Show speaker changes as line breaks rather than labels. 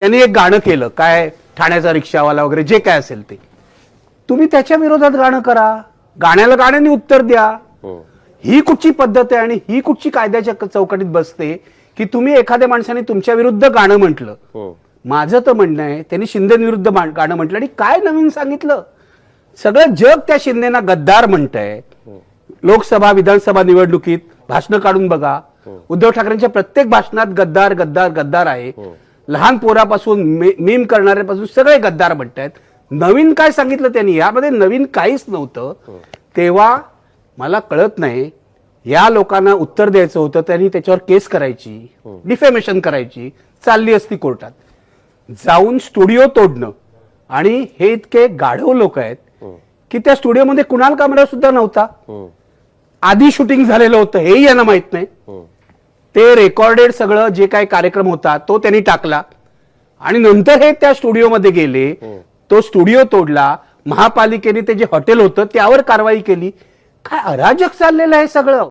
त्यांनी एक गाणं केलं काय ठाण्याचा रिक्षावाला वगैरे जे काय असेल ते. तुम्ही त्याच्या विरोधात गाणं करा. गाण्याला गाण्याने उत्तर द्या. ही. कुठची पद्धत आहे आणि ही कुठची कायद्याच्या चौकटीत बसते की तुम्ही एखाद्या माणसाने तुमच्या विरुद्ध गाणं म्हटलं? माझं तर म्हणणं आहे त्यांनी शिंदे विरुद्ध मा- गाणं म्हटलं. आणि काय नवीन सांगितलं? सगळं जग त्या शिंदेना गद्दार म्हणतंय. लोकसभा विधानसभा निवडणुकीत भाषणं काढून बघा. उद्धव ठाकरेंच्या प्रत्येक भाषणात गद्दार गद्दार गद्दार आहे. लहान पोरापासून मे- मीम करणाऱ्यापासून सगळे गद्दार म्हणतायत नवीन काय सांगितलं त्यांनी? यामध्ये नवीन काहीच नव्हतं. तेव्हा मला कळत नाही या लोकांना उत्तर द्यायचं होतं त्यांनी त्याच्यावर केस करायची डिफेमेशन करायची चालली असती कोर्टात. जाऊन स्टुडिओ तोडणं. आणि हे इतके गाढव लोक आहेत की त्या स्टुडिओमध्ये कुणाल कामरा सुद्धा नव्हता. आधी शूटिंग झालेलं होतं हेही यांना माहीत नाही. ते रेकॉर्डेड सगळं जे काही कार्यक्रम होता तो त्यांनी टाकला. आणि नंतर हे त्या स्टुडिओमध्ये गेले. तो स्टुडिओ तोडला. महापालिकेने ते जे हॉटेल होतं त्यावर कारवाई केली. काय अराजक चाललेलं आहे सगळं.